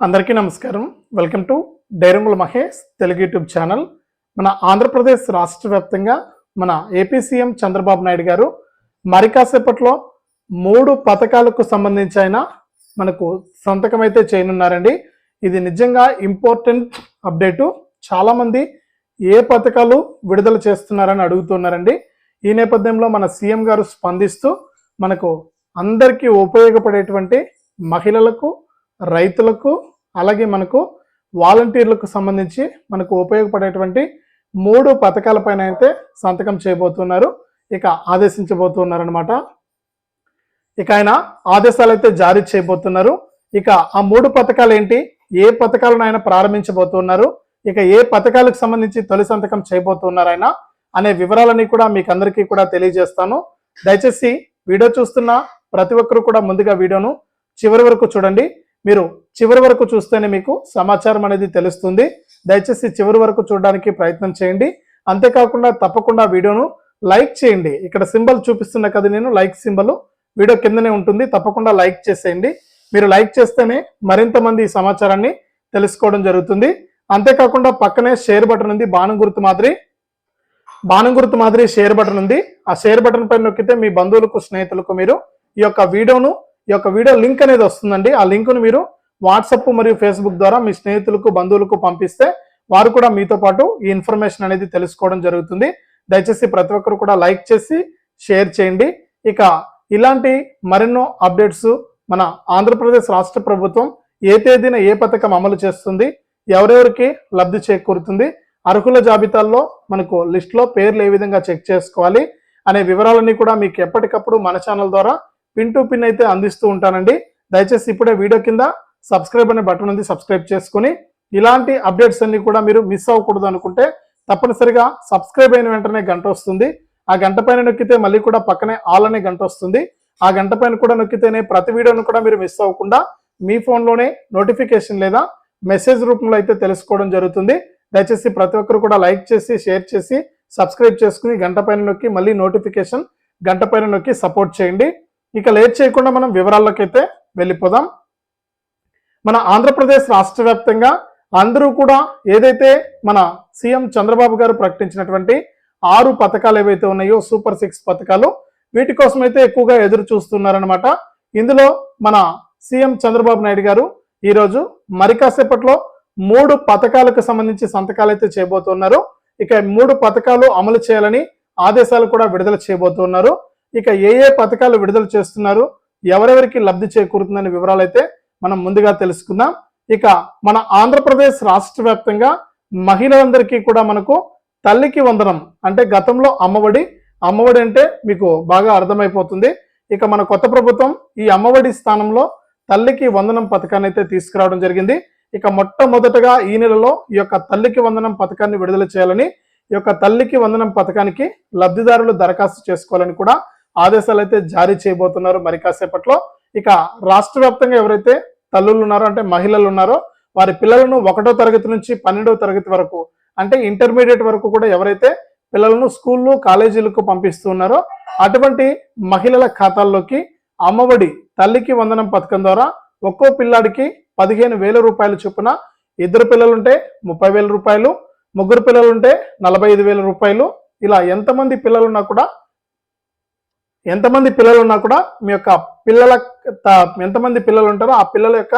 అందరికీ నమస్కారం. Welcome to డైరంగుల మహేష్ తెలుగు యూట్యూబ్ ఛానల్. మన ఆంధ్రప్రదేశ్ రాష్ట్ర వ్యాప్తంగా మన ఏపీ సీఎం చంద్రబాబు నాయుడు గారు మరి కాసేపట్లో మూడు పథకాలకు సంబంధించి ఆయన మనకు సంతకం అయితే చేయనున్నారండి. ఇది నిజంగా ఇంపార్టెంట్ అప్డేటు. చాలామంది ఏ పథకాలు విడుదల చేస్తున్నారని అడుగుతున్నారండి. ఈ నేపథ్యంలో మన సీఎం గారు స్పందిస్తూ మనకు అందరికీ ఉపయోగపడేటువంటి మహిళలకు రైతులకు అలాగే మనకు వాలంటీర్లకు సంబంధించి మనకు ఉపయోగపడేటువంటి మూడు పథకాలపైన అయితే సంతకం చేయబోతున్నారు. ఇక ఆదేశించబోతున్నారనమాట ఇక ఆయన ఆదేశాలు అయితే జారీ చేయబోతున్నారు. ఇక ఆ మూడు పథకాలు ఏంటి? ఏ పథకాలను ఆయన ప్రారంభించబోతున్నారు? ఇక ఏ పథకాలకు సంబంధించి తొలి సంతకం చేయబోతున్నారు ఆయన? అనే వివరాలన్నీ కూడా మీకు అందరికీ కూడా తెలియజేస్తాను. దయచేసి వీడియో చూస్తున్న ప్రతి ఒక్కరు కూడా ముందుగా వీడియోను చివరి వరకు చూడండి. మీరు చివరి వరకు చూస్తేనే మీకు సమాచారం అనేది తెలుస్తుంది. దయచేసి చివరి వరకు చూడడానికి ప్రయత్నం చేయండి. అంతేకాకుండా తప్పకుండా వీడియోను లైక్ చేయండి. ఇక్కడ సింబల్ చూపిస్తున్న కదా నేను లైక్ సింబల్ వీడియో కిందనే ఉంటుంది. తప్పకుండా లైక్ చేసేయండి. మీరు లైక్ చేస్తేనే మరింత మంది ఈ సమాచారాన్ని తెలుసుకోవడం జరుగుతుంది. అంతేకాకుండా పక్కనే షేర్ బటన్ ఉంది. బాణం గుర్తు మాదిరి. బాణం గుర్తు మాదిరి షేర్ బటన్ ఉంది. ఆ షేర్ బటన్ పైన నొక్కితే మీ బంధువులకు స్నేహితులకు మీరు ఈ యొక్క వీడియోను ఈ యొక్క వీడియో లింక్ అనేది వస్తుందండి. ఆ లింకును మీరు వాట్సప్ మరియు ఫేస్బుక్ ద్వారా మీ స్నేహితులకు బంధువులకు పంపిస్తే వారు కూడా మీతో పాటు ఈ ఇన్ఫర్మేషన్ అనేది తెలుసుకోవడం జరుగుతుంది. దయచేసి ప్రతి ఒక్కరు కూడా లైక్ చేసి షేర్ చేయండి. ఇక ఇలాంటి మరెన్నో అప్డేట్స్ మన ఆంధ్రప్రదేశ్ రాష్ట్ర ప్రభుత్వం ఏ తేదీన ఏ పథకం అమలు చేస్తుంది ఎవరెవరికి లబ్ధి చేకూరుతుంది అర్హుల జాబితాల్లో మనకు లిస్ట్లో పేర్లు ఏ విధంగా చెక్ చేసుకోవాలి అనే వివరాలన్నీ కూడా మీకు ఎప్పటికప్పుడు మన ఛానల్ ద్వారా పిన్ టు పిన్ అయితే అందిస్తూ ఉంటానండి. దయచేసి ఇప్పుడే వీడియో కింద సబ్స్క్రైబ్ అనే బటన్ ఉంది సబ్స్క్రైబ్ చేసుకుని ఇలాంటి అప్డేట్స్ అన్ని కూడా మీరు మిస్ అవ్వకూడదు అనుకుంటే తప్పనిసరిగా సబ్స్క్రైబ్ అయిన వెంటనే గంట వస్తుంది. ఆ గంట పైన నొక్కితే మళ్ళీ కూడా పక్కనే ఆల్ అనే గంట వస్తుంది. ఆ గంట పైన కూడా నొక్కితేనే ప్రతి వీడియోను కూడా మీరు మిస్ అవ్వకుండా మీ ఫోన్లోనే నోటిఫికేషన్ లేదా మెసేజ్ రూపంలో అయితే తెలుసుకోవడం జరుగుతుంది. దయచేసి ప్రతి ఒక్కరు కూడా లైక్ చేసి షేర్ చేసి సబ్స్క్రైబ్ చేసుకుని గంట పైన నొక్కి మళ్ళీ నోటిఫికేషన్ గంట పైన నొక్కి సపోర్ట్ చేయండి. ఇక లేట్ చేయకుండా మనం వివరాల్లోకైతే వెళ్ళిపోదాం. మన ఆంధ్రప్రదేశ్ రాష్ట్ర వ్యాప్తంగా అందరూ కూడా ఏదైతే మన సీఎం చంద్రబాబు గారు ప్రకటించినటువంటి ఆరు పథకాలు ఏవైతే ఉన్నాయో సూపర్ సిక్స్ పథకాలు వీటి కోసం అయితే ఎక్కువగా ఎదురు చూస్తున్నారనమాట ఇందులో మన సీఎం చంద్రబాబు నాయుడు గారు ఈరోజు మరి కాసేపట్లో మూడు పథకాలకు సంబంధించి సంతకాలు అయితే చేయబోతున్నారు. ఇక మూడు పథకాలు అమలు చేయాలని ఆదేశాలు కూడా విడుదల చేయబోతున్నారు. ఇక ఏ ఏ పథకాలు విడుదల చేస్తున్నారు ఎవరెవరికి లబ్ధి చేకూరుతుందనే వివరాలు అయితే మనం ముందుగా తెలుసుకుందాం. ఇక మన ఆంధ్రప్రదేశ్ రాష్ట్ర వ్యాప్తంగా మహిళలందరికీ కూడా మనకు తల్లికి వందనం అంటే గతంలో అమ్మఒడి అమ్మఒడి అంటే మీకు బాగా అర్థమైపోతుంది. ఇక మన కొత్త ప్రభుత్వం ఈ అమ్మఒడి స్థానంలో తల్లికి వందనం పథకాన్ని అయితే తీసుకురావడం జరిగింది. ఇక మొట్టమొదటగా ఈ నెలలో ఈ యొక్క తల్లికి వందనం పథకాన్ని విడుదల చేయాలని ఈ యొక్క తల్లికి వందనం పథకానికి లబ్ధిదారులు దరఖాస్తు చేసుకోవాలని కూడా ఆదేశాలు అయితే జారీ చేయబోతున్నారు. మరి కాసేపట్లో ఇక రాష్ట్ర వ్యాప్తంగా ఎవరైతే తల్లులు ఉన్నారో అంటే మహిళలు ఉన్నారో వారి పిల్లలను ఒకటో తరగతి నుంచి పన్నెండవ తరగతి వరకు అంటే ఇంటర్మీడియట్ వరకు కూడా ఎవరైతే పిల్లలను స్కూళ్ళు కాలేజీలకు పంపిస్తున్నారో అటువంటి మహిళల ఖాతాల్లోకి అమ్మఒడి తల్లికి వందనం పథకం ద్వారా ఒక్కో పిల్లాడికి పదిహేను వేల రూపాయలు చొప్పున ఇద్దరు పిల్లలుంటే ముప్పై వేల రూపాయలు ముగ్గురు పిల్లలుంటే నలభై ఐదు వేల రూపాయలు ఇలా ఎంతమంది పిల్లలున్నా కూడా ఎంతమంది పిల్లలు ఉన్నా కూడా మీ యొక్క పిల్లల త- ఎంతమంది పిల్లలు ఉంటారో ఆ పిల్లల యొక్క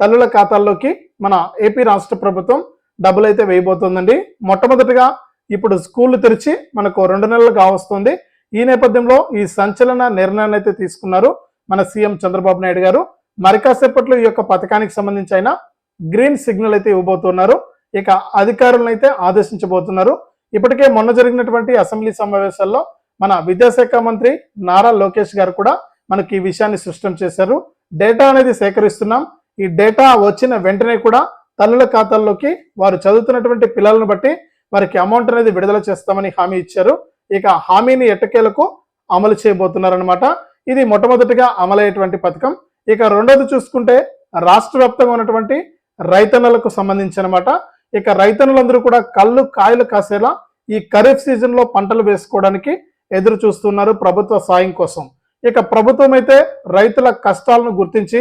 తల్లుల ఖాతాల్లోకి మన ఏపీ రాష్ట్ర ప్రభుత్వం డబ్బులు అయితే వేయబోతుందండి. మొట్టమొదటిగా ఇప్పుడు స్కూళ్ళు తెరిచి మనకు రెండు నెలలు కావస్తుంది. ఈ నేపథ్యంలో ఈ సంచలన నిర్ణయాన్ని అయితే తీసుకున్నారు మన సీఎం చంద్రబాబు నాయుడు గారు. మరి కాసేపట్లో ఈ యొక్క పథకానికి సంబంధించి అయినా గ్రీన్ సిగ్నల్ అయితే ఇవ్వబోతున్నారు. ఇక అధికారులను అయితే ఆదేశించబోతున్నారు. ఇప్పటికే మొన్న జరిగినటువంటి అసెంబ్లీ సమావేశాల్లో మన విద్యాశాఖ మంత్రి నారా లోకేష్ గారు కూడా మనకి ఈ విషయాన్ని స్పష్టం చేశారు. డేటా అనేది సేకరిస్తున్నాం. ఈ డేటా వచ్చిన వెంటనే కూడా తల్లుల ఖాతాల్లోకి వారు చదువుతున్నటువంటి పిల్లలను బట్టి వారికి అమౌంట్ అనేది విడుదల చేస్తామని హామీ ఇచ్చారు. ఇక హామీని ఎట్టకేలకు అమలు చేయబోతున్నారనమాట ఇది మొట్టమొదటిగా అమలయ్యేటువంటి పథకం. ఇక రెండోది చూసుకుంటే రాష్ట్ర వ్యాప్తంగా ఉన్నటువంటి రైతన్నలకు సంబంధించి అనమాట ఇక రైతన్నులందరూ కూడా కళ్ళు కాయలు కాసేలా ఈ ఖరీఫ్ సీజన్లో పంటలు వేసుకోవడానికి ఎదురు చూస్తున్నారు ప్రభుత్వ సాయం కోసం. ఇక ప్రభుత్వం అయితే రైతుల కష్టాలను గుర్తించి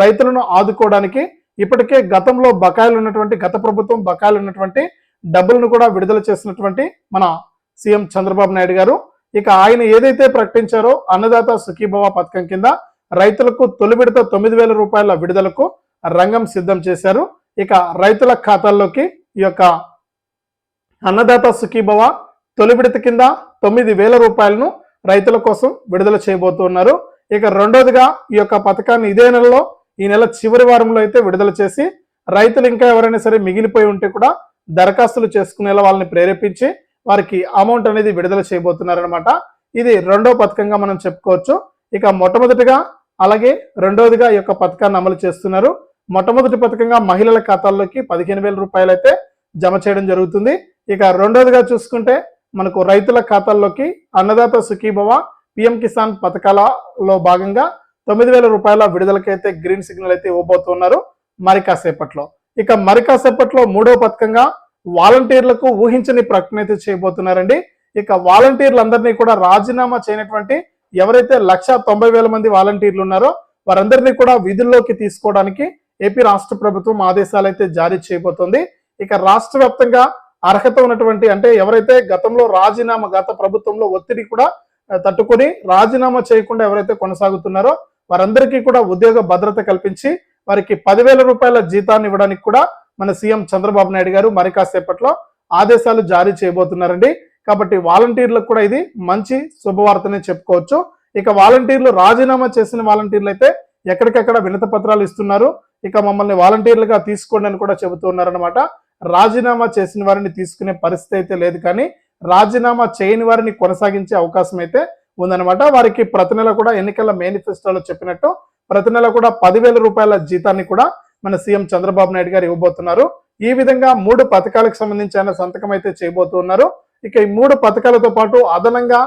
రైతులను ఆదుకోవడానికి ఇప్పటికే గతంలో బకాయిలు ఉన్నటువంటి గత ప్రభుత్వం బకాయిలు ఉన్నటువంటి డబ్బులను కూడా విడుదల చేసినటువంటి మన సీఎం చంద్రబాబు నాయుడు గారు. ఇక ఆయన ఏదైతే ప్రకటించారో అన్నదాత సుఖీభవ పథకం కింద రైతులకు తొలి విడత తొమ్మిది వేల రూపాయల విడుదలకు రంగం సిద్ధం చేశారు. ఇక రైతుల ఖాతాల్లోకి ఈ యొక్క అన్నదాత సుఖీభవ తొలి విడత కింద తొమ్మిది వేల రూపాయలను రైతుల కోసం విడుదల చేయబోతున్నారు. ఇక రెండోదిగా ఈ యొక్క పథకాన్ని ఇదే నెలలో ఈ నెల చివరి వారంలో అయితే విడుదల చేసి రైతులు ఇంకా ఎవరైనా సరే మిగిలిపోయి ఉంటే కూడా దరఖాస్తులు చేసుకునేలా వాళ్ళని ప్రేరేపించి వారికి అమౌంట్ అనేది విడుదల చేయబోతున్నారనమాట ఇది రెండో పథకంగా మనం చెప్పుకోవచ్చు. ఇక మొట్టమొదటిగా అలాగే రెండోదిగా ఈ యొక్క పథకాన్ని అమలు చేస్తున్నారు. మొట్టమొదటి పథకంగా మహిళల ఖాతాల్లోకి పదిహేను వేల రూపాయలు అయితే జమ చేయడం జరుగుతుంది. ఇక రెండోదిగా చూసుకుంటే మనకు రైతుల ఖాతాల్లోకి అన్నదాత సుఖీభవ పిఎం కిసాన్ పథకాలలో భాగంగా తొమ్మిది వేల రూపాయల విడుదలకైతే గ్రీన్ సిగ్నల్ అయితే ఇవ్వబోతున్నారు మరి కాసేపట్లో. ఇక మరి కాసేపట్లో మూడో పథకంగా వాలంటీర్లకు ఊహించని ప్రకటన అయితే చేయబోతున్నారండి. ఇక వాలంటీర్లందరినీ కూడా రాజీనామా చేయనటువంటి ఎవరైతే లక్ష తొంభై వేల మంది వాలంటీర్లు ఉన్నారో వారందరినీ కూడా విధుల్లోకి తీసుకోవడానికి ఏపీ రాష్ట్ర ప్రభుత్వం ఆదేశాలు అయితే జారీ చేయబోతోంది. ఇక రాష్ట్ర వ్యాప్తంగా అర్హత ఉన్నటువంటి అంటే ఎవరైతే గతంలో రాజీనామా గత ప్రభుత్వంలో ఒత్తిడి కూడా తట్టుకొని రాజీనామా చేయకుండా ఎవరైతే కొనసాగుతున్నారో వారందరికీ కూడా ఉద్యోగ భద్రత కల్పించి వారికి పదివేల రూపాయల జీతాన్ని ఇవ్వడానికి కూడా మన సీఎం చంద్రబాబు నాయుడు గారు మరి కాసేపట్లో ఆదేశాలు జారీ చేయబోతున్నారండి. కాబట్టి వాలంటీర్లకు కూడా ఇది మంచి శుభవార్తనే చెప్పుకోవచ్చు. ఇక వాలంటీర్లు రాజీనామా చేసిన వాలంటీర్లు అయితే ఎక్కడికెక్కడ వినత పత్రాలు ఇస్తున్నారు. ఇక మమ్మల్ని వాలంటీర్లుగా తీసుకోండి అని కూడా చెబుతున్నారనమాట రాజీనామా చేసిన వారిని తీసుకునే పరిస్థితి అయితే లేదు కానీ రాజీనామా చేయని వారిని కొనసాగించే అవకాశం అయితే ఉందన్నమాట. వారికి ప్రతి నెల కూడా ఎన్నికల మేనిఫెస్టోలో చెప్పినట్టు ప్రతి నెల కూడా పదివేల రూపాయల జీతాన్ని కూడా మన సీఎం చంద్రబాబు నాయుడు గారు ఇవ్వబోతున్నారు. ఈ విధంగా మూడు పథకాలకు సంబంధించి ఆయన సంతకం అయితే చేయబోతున్నారు ఇక ఈ మూడు పథకాలతో పాటు అదనంగా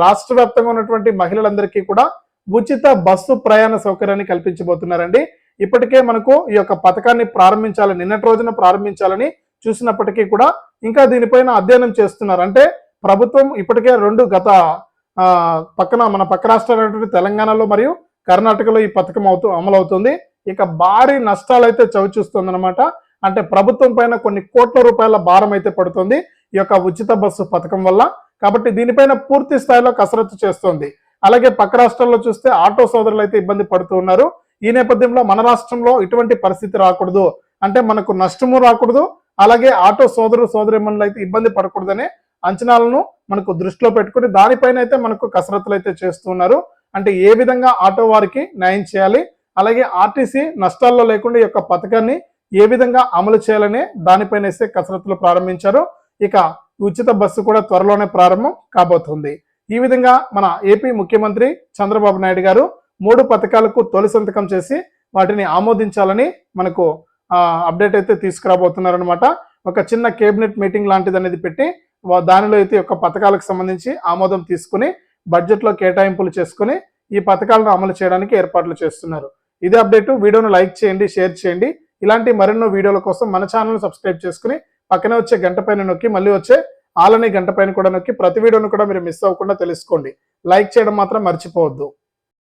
రాష్ట్ర వ్యాప్తంగా ఉన్నటువంటి మహిళలందరికీ కూడా ఉచిత బస్సు ప్రయాణ సౌకర్యాన్ని కల్పించబోతున్నారండి. ఇప్పటికే మనకు ఈ యొక్క పథకాన్ని ప్రారంభించాలని నిన్నటి రోజున ప్రారంభించాలని చూసినప్పటికీ కూడా ఇంకా దీనిపైన అధ్యయనం చేస్తున్నారు. అంటే ప్రభుత్వం ఇప్పటికే రెండు గత పక్కన మన పక్క రాష్ట్రాలైనటువంటి తెలంగాణలో మరియు కర్ణాటకలో ఈ పథకం అవుతూ అమలవుతుంది. ఇక భారీ నష్టాలు అయితే చవి అంటే ప్రభుత్వం పైన కొన్ని కోట్ల రూపాయల భారం అయితే పడుతుంది ఈ యొక్క ఉచిత బస్సు పథకం వల్ల. కాబట్టి దీనిపైన పూర్తి స్థాయిలో కసరత్తు చేస్తోంది. అలాగే పక్క రాష్ట్రాల్లో చూస్తే ఆటో సోదరులు అయితే ఇబ్బంది పడుతూ ఉన్నారు. ఈ నేపథ్యంలో మన రాష్ట్రంలో ఇటువంటి పరిస్థితి రాకూడదు. అంటే మనకు నష్టము రాకూడదు. అలాగే ఆటో సోదరు సోదరిమణులు అయితే ఇబ్బంది పడకూడదనే అంచనాలను మనకు దృష్టిలో పెట్టుకుని దానిపైన అయితే మనకు కసరత్తులు అయితే చేస్తున్నారు అంటే ఏ విధంగా ఆటో వారికి న్యాయం చేయాలి? అలాగే ఆర్టీసీ నష్టాల్లో లేకుండా ఈ యొక్క పథకాన్ని ఏ విధంగా అమలు చేయాలనే దానిపైన అయితే కసరత్తులు ప్రారంభించారు. ఇక ఉచిత బస్సు కూడా త్వరలోనే ప్రారంభం కాబోతుంది. ఈ విధంగా మన ఏపీ ముఖ్యమంత్రి చంద్రబాబు నాయుడు గారు మూడు పథకాలకు తొలి సంతకం చేసి వాటిని ఆమోదించాలని మనకు అప్డేట్ అయితే తీసుకురాబోతున్నారనమాట ఒక చిన్న కేబినెట్ మీటింగ్ లాంటిది అనేది పెట్టి వా- దానిలో అయితే యొక్క పథకాలకు సంబంధించి ఆమోదం తీసుకుని బడ్జెట్లో కేటాయింపులు చేసుకుని ఈ పథకాలను అమలు చేయడానికి ఏర్పాట్లు చేస్తున్నారు. ఇదే అప్డేట్ వీడియోను లైక్ చేయండి షేర్ చేయండి. ఇలాంటి మరెన్నో వీడియోల కోసం మన ఛానల్ సబ్స్క్రైబ్ చేసుకుని పక్కనే వచ్చే గంట పైన నొక్కి మళ్ళీ వచ్చే ఆలనే గంట పైన కూడా నొక్కి ప్రతి వీడియోను కూడా మీరు మిస్ అవ్వకుండా తెలుసుకోండి. లైక్ చేయడం మాత్రం మర్చిపోవద్దు.